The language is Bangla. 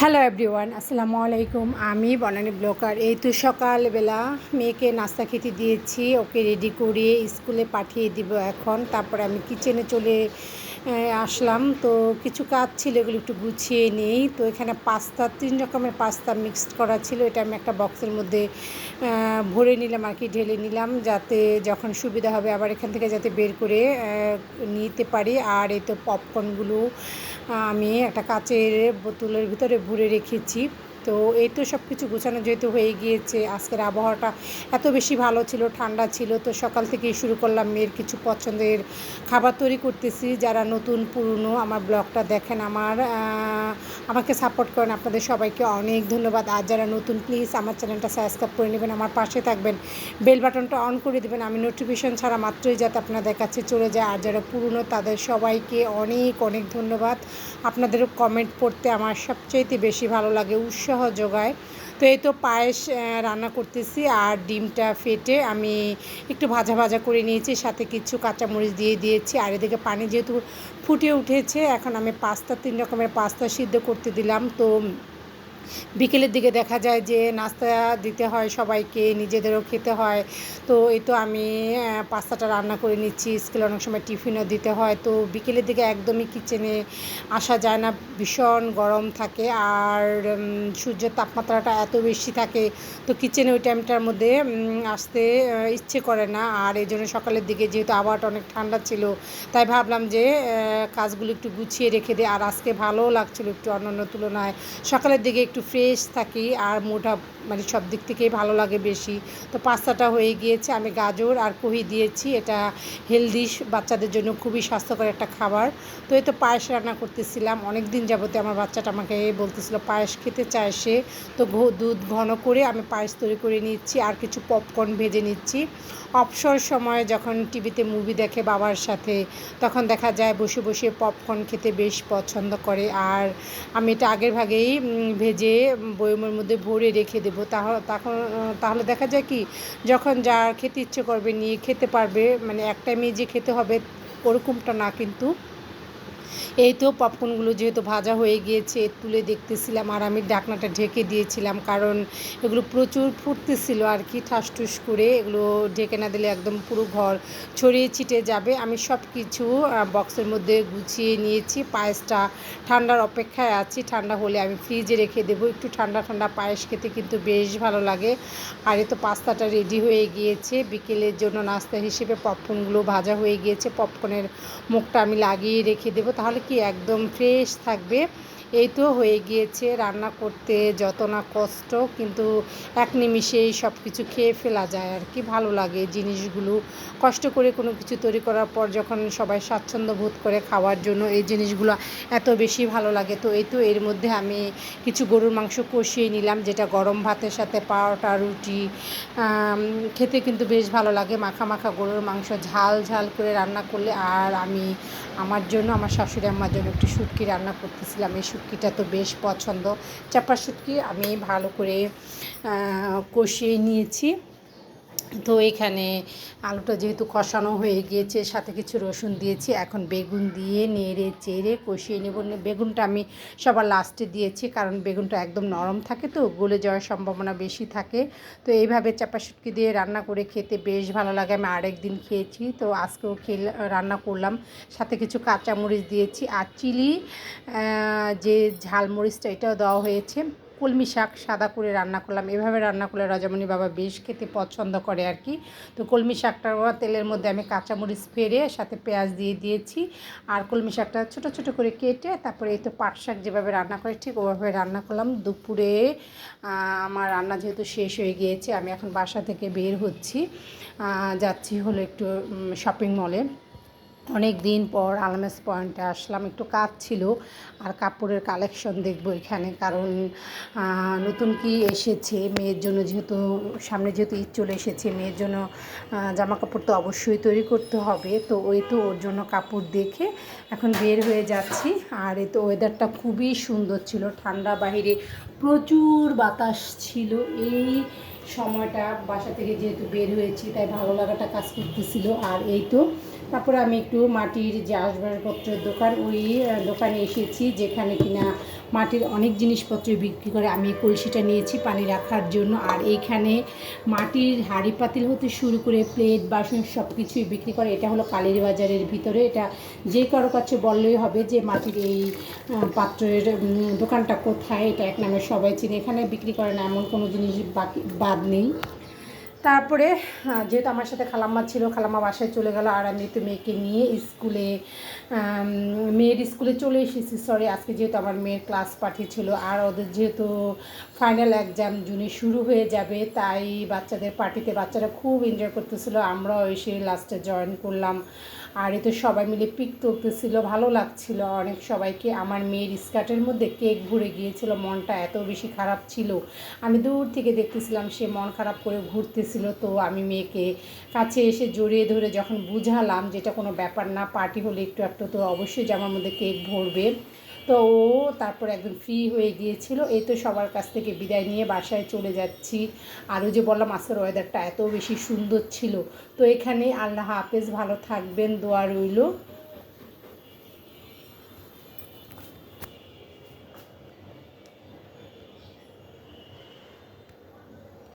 হ্যালো এভরিওয়ান আসসালামু আলাইকুম আমি বনানী ব্লকার। এই তো সকালবেলা মেয়েকে নাস্তা খেতে দিয়েছি। ওকে রেডি করে স্কুলে পাঠিয়ে দিব এখন। তারপর আমি কিচেনে চলে আসলাম। তো কিছু কাজ ছিল, এগুলো একটু গুছিয়ে নেই। তো এখানে পাস্তা, তিন রকমের পাস্তা মিক্সড করা ছিল। এটা আমি একটা বক্সের মধ্যে ভরে নিলাম আর কি, ঢেলে নিলাম যাতে যখন সুবিধা হবে আবার এখান থেকে যাতে বের করে নিতে পারি। আর এই তো পপকর্নগুলো আমি একটা কাচের বোতলের ভিতরে ভরে রেখেছি। তো এই তো সব কিছু গোছানো যেহেতু হয়ে গিয়েছে, আজকের আবহাওয়াটা এত বেশি ভালো ছিল, ঠান্ডা ছিল, তো সকাল থেকেই শুরু করলাম মেয়ের কিছু পছন্দের খাবার তৈরি করতেছি। যারা নতুন, পুরনো আমার ব্লগটা দেখেন, আমার আমাকে সাপোর্ট করেন, আপনাদের সবাইকে অনেক ধন্যবাদ। আর যারা নতুন প্লিজ আমার চ্যানেলটা সাবস্ক্রাইব করে নেবেন, আমার পাশে থাকবেন বেল বাটনটা অন করে দেবেন। আমি নোটিফিকেশন ছাড়া মাত্রই যাতে আপনাদের কাছে চলে যায়। আর যারা পুরনো, তাদের সবাইকে অনেক অনেক ধন্যবাদ। আপনাদেরও কমেন্ট পড়তে আমার সবচাইতে বেশি ভালো লাগে। উৎসাহ যোগায় তো এই তো পায়েস রান্না করতেছি আর ডিমটা ফেটে আমি একটু ভাজা ভাজা করে নিয়েছি, সাথে কিছু কাঁচামরিচ দিয়ে দিয়েছি। আর এদিকে পানি যেহেতু ফুটে উঠেছে, এখন আমি পাস্তা, তিন রকমের পাস্তা সিদ্ধ করতে দিলাম। তো বিকেলের দিকে দেখা যায় যে নাস্তা দিতে হয় সবাইকে, নিজেদেরও খেতে হয়। তো এই তো আমি পাস্তাটা রান্না করে নিচ্ছি, স্কুলে অনেক সময় টিফিনও দিতে হয়। তো বিকেলের দিকে একদমই কিচেনে আসা যায় না, ভীষণ গরম থাকে আর সূর্যের তাপমাত্রাটা এত বেশি থাকে, তো কিচেনে ওই টাইমটার মধ্যে আসতে ইচ্ছে করে না। আর এই জন্য সকালের দিকে যেহেতু আবহাওয়াটা অনেক ঠান্ডা ছিল, তাই ভাবলাম যে কাজগুলো একটু গুছিয়ে রেখে দিই। আর আজকে ভালোও লাগছিল একটু অন্যান্য তুলনায়। সকালের দিকে একটু ফ্রেশ থাকি আর মোটা মানে সব দিক থেকেই ভালো লাগে বেশি। তো পাস্তাটা হয়ে গিয়েছে আমি গাজর আর কহি দিয়েছি। এটা হেলদি বাচ্চাদের জন্য খুবই স্বাস্থ্যকর একটা খাবার। তো এই তো পায়েস রান্না করতেছিলাম। অনেক দিন যাবতে আমার বাচ্চাটা আমাকে বলতেছিল পায়েস খেতে চায় সে। তো দুধ ঘন করে আমি পায়েস তৈরি করে নিচ্ছি আর কিছু পপকর্ন ভেজে নিচ্ছি। অবসর সময়ে যখন টিভিতে মুভি দেখে বাবার সাথে তখন দেখা যায় বসে বসে পপকর্ন খেতে বেশ পছন্দ করে। আর আমি এটা আগের ভাগেই উম, ভেজে বয়মের মধ্যে ভরে রেখে দেবো তখন তাহলে দেখা যায় কি, যখন যা খেতে ইচ্ছে করবে নিয়ে খেতে পারবে মানে এক টাইমে যে খেতে হবে ওরকমটা না কিন্তু এই তো পপকর্নগুলো যেহেতু ভাজা হয়ে গিয়েছে তুলে দেখতেছিলাম আর আমি ঢাকনাটা ঢেকে দিয়েছিলাম কারণ এগুলো প্রচুর ফুটতেছিল আর কি ঠাসঠুস করে এগুলো ঢেকে না দিলে একদম পুরো ঘর ছড়িয়ে ছিটে যাবে। আমি সব কিছু বক্সের মধ্যে গুছিয়ে নিয়েছি, পায়েসটা ঠান্ডার অপেক্ষায় আছি, ঠান্ডা হলে আমি ফ্রিজে রেখে দেবো। একটু ঠান্ডা ঠান্ডা পায়েস খেতে কিন্তু বেশ ভালো লাগে। আর এই তো পাস্তাটা রেডি হয়ে গিয়েছে, বিকেলের জন্য নাস্তা হিসেবে পপকর্নগুলো ভাজা হয়ে গিয়েছে, পপকর্নের মুখটা আমি লাগিয়ে রেখে দেবো। তাহলে কি একদম ফ্রেশ থাকবে? এই তো হয়ে গিয়েছে রান্না করতে যত না কষ্ট, কিন্তু এক নিমিষেই সব কিছু খেয়ে ফেলা যায় আর কি। ভালো লাগে জিনিসগুলো। কষ্ট করে কোনো কিছু তৈরি করার পর যখন সবাই স্বাচ্ছন্দ্য বোধ করে খাওয়ার জন্য এই জিনিসগুলো এত বেশি ভালো লাগে। তো এই তো এর মধ্যে আমি কিছু গরুর মাংস কষিয়ে নিলাম, যেটা গরম ভাতের সাথে পাওয়াটা রুটি খেতে কিন্তু বেশ ভালো লাগে। মাখা মাখা গরুর মাংস ঝাল ঝাল করে রান্না করলে আর আমি, আমার জন্য, আমার শাশুড়ি আমার জন্য একটু শুটকি রান্না করতেছিলাম। এই শুটকিটা তো বেশ পছন্দ। চাপা শুটকি আমি ভালো করে কষিয়ে নিয়েছি। তো এখানে আলুটা যেহেতু কষানো হয়ে গিয়েছে, সাথে কিছু রসুন দিয়েছি, এখন বেগুন দিয়ে নেড়ে চেড়ে কষিয়ে নেব। বেগুনটা আমি সবার লাস্টে দিয়েছি, কারণ বেগুনটা একদম নরম থাকে তো, গলে যাওয়ার সম্ভাবনা বেশি থাকে। তো এইভাবে চাপা শুটকি দিয়ে রান্না করে খেতে বেশ ভালো লাগে। আমি আরেক দিন খেয়েছি, তো আজকেও খেয়ে রান্না করলাম। সাথে কিছু কাঁচামরিচ দিয়েছি আর চিলি যে ঝালমরিচটা এটাও দেওয়া হয়েছে। কলমি শাক সাদা করে রান্না করলাম। এভাবে রান্না করলে রাজামণি বাবা বেশ খেতে পছন্দ করে আর কি। তো কলমি শাকটা তেলের মধ্যে আমি কাঁচামরিচ ফেরে সাথে পেঁয়াজ দিয়ে দিয়েছি। আর কলমি শাকটা ছোটো ছোটো করে কেটে তারপরে এই তো পাট শাক যেভাবে রান্না করে ঠিক ওভাবে রান্না করলাম। দুপুরে আমার রান্না যেহেতু শেষ হয়ে গিয়েছে, আমি এখন বাসা থেকে বের হচ্ছি। যাচ্ছি হলো একটু শপিং মলে অনেক দিন পর আলমেস পয়েন্টে আসলাম। একটু কাজ ছিল আর কাপড়ের কালেকশন দেখব এখানে, কারণ নতুন কি এসেছে, মেয়ের জন্য যেহেতু, সামনে যেহেতু ঈদ চলে এসেছে, মেয়ের জন্য জামা কাপড় তো অবশ্যই তৈরি করতে হবে। তো ওই তো ওর জন্য কাপড় দেখে এখন বের হয়ে যাচ্ছি। আর এই তো ওয়েদারটা খুবই সুন্দর ছিল, ঠান্ডা বাহিরে প্রচুর বাতাস ছিল। এই সময়টা বাসা থেকে যেহেতু বের হয়েছি, তাই ভালো লাগাটা কাজ করতেছিল। আর এই তো, তারপরে আমি একটু মাটির যে আসবাবপত্রের দোকান, ওই দোকানে এসেছি, যেখানে কিনা মাটির অনেক জিনিসপত্র বিক্রি করে আমি কলসিটা নিয়েছি পানি রাখার জন্য। আর এইখানে মাটির হাঁড়ি পাতিল হতে শুরু করে প্লেট, বাসন সব কিছুই বিক্রি করে। এটা হলো কালীর বাজারের ভিতরে। এটা যে কারও কাছে বললেই হবে যে মাটির এই পাত্রের দোকানটা কোথায়? এটা এক নামে সবাই চিনে। এখানে বিক্রি করে না, এমন কোনো জিনিস বাকি বাদ নেই। তারপরে যেহেতু আমার সাথে খালাম্মা ছিল, খালাম্মা বাসায় চলে গেল, আর আমি তো মেয়েকে নিয়ে স্কুলে মেয়ের স্কুলে চলে এসেছি। সরি আজকে যেহেতু আমার মেয়ের ক্লাস পাঠিয়েছিল, আর ওদের যেহেতু ফাইনাল এক্সাম জুনে শুরু হয়ে যাবে, তাই বাচ্চাদের পার্টিতে বাচ্চারা খুব এনজয় করতেছিল। আমরাও এসে লাস্টে জয়েন করলাম। আর এতে সবাই মিলে পিক তুলতেছিল, ভালো লাগছিল। অনেক সবাইকে, আমার মেয়ের স্কার্টের মধ্যে কেক ঘুরে গিয়েছিল, মনটা এত বেশি খারাপ ছিল। আমি দূর থেকে দেখতেছিলাম সে মন খারাপ করে ঘুরতেছিল, তো আমি মেয়েকে কাছে এসে জড়িয়ে ধরে যখন বুঝালাম যেটা কোনো ব্যাপার না, পার্টি হলে একটু একটু তো অবশ্যই জামার মধ্যে কেক ভরবে। তো ও তারপর একদম ফ্রি হয়ে গিয়েছিল। এই তো সবার কাছ থেকে বিদায় নিয়ে বাসায় চলে যাচ্ছি। আরও যে বললাম, আজকের ওয়েদারটা এত বেশি সুন্দর ছিল। তো এখানে আল্লাহ হাফেজ, ভালো থাকবেন, দোয়া রইল।